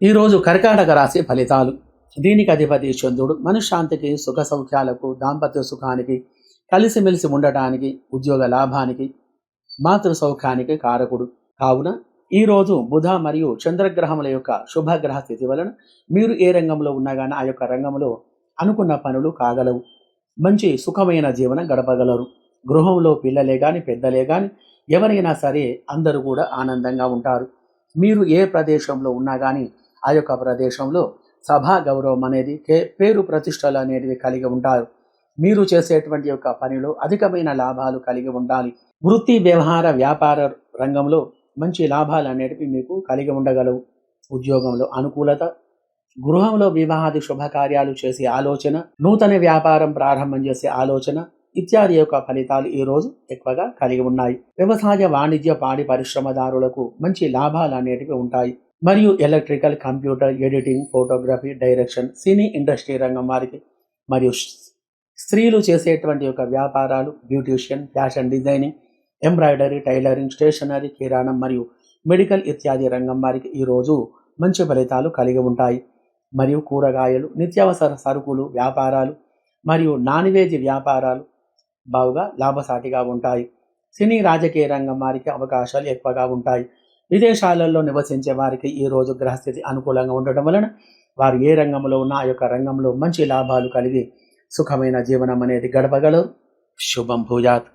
ఈరోజు కర్కాటక రాశి ఫలితాలు. దీనికి అధిపతి చంద్రుడు. మనశ్శాంతికి సుఖ సౌఖ్యాలకు దాంపత్య సుఖానికి కలిసిమెలిసి ఉండటానికి ఉద్యోగ లాభానికి మాతృ సౌఖ్యానికి కారకుడు. కావున ఈరోజు బుధ మరియు చంద్రగ్రహముల యొక్క శుభగ్రహ స్థితి వలన మీరు ఏ రంగంలో ఉన్నా కానీ ఆ యొక్క రంగంలో అనుకున్న పనులు కాగలవు. మంచి సుఖమైన జీవనం గడపగలరు. గృహంలో పిల్లలే కానీ పెద్దలే కానీ ఎవరైనా సరే అందరూ కూడా ఆనందంగా ఉంటారు. మీరు ఏ ప్రదేశంలో ఉన్నా కానీ ఆ యొక్క ప్రదేశంలో సభా గౌరవం అనేది కే- పేరు ప్రతిష్టలు అనేటివి కలిగి ఉంటారు మీరు చేసేటువంటి యొక్క పనిలో అధికమైన లాభాలు కలిగి ఉండాలి. వృత్తి వ్యవహార వ్యాపార రంగంలో మంచి లాభాలు అనేటివి మీకు కలిగి ఉండగలవు. ఉద్యోగంలో అనుకూలత గృహంలో వివాహాది శుభకార్యాలు చేసే ఆలోచన నూతన వ్యాపారం ప్రారంభం చేసే ఆలోచన ఇత్యాది యొక్క ఫలితాలు ఈ రోజు ఎక్కువగా కలిగి ఉన్నాయి. వ్యవసాయ వాణిజ్య పాడి పరిశ్రమదారులకు మంచి లాభాలు అనేటివి ఉంటాయి. మరియు electrical computer editing photography direction cine industry రంగం వారికి మరియు స్త్రీలు చేసేటువంటి యొక్క వ్యాపారాలు beautician fashion designing embroidery tailoring stationery కిరాణం మరియు మెడికల్ ఇత్యాది రంగం వారికి ఈరోజు మంచి ఫలితాలు కలిగి ఉంటాయి. మరియు కూరగాయలు నిత్యావసర సరుకులు వ్యాపారాలు మరియు నాన్ వెజ్ వ్యాపారాలు బావుగా లాభసాటిగా ఉంటాయి. సినీ రాజకీయ రంగం వారికి అవకాశాలు ఎక్కువగా ఉంటాయి. విదేశాలలో నివసించే వారికి ఈ రోజు గ్రహస్థితి అనుకూలంగా ఉండటం వలన వారు ఏ రంగంలో ఉన్నా ఆ యొక్క రంగంలో మంచి లాభాలు కలిగి సుఖమైన జీవనం అనేది గడపగలరు. శుభం భూజాత్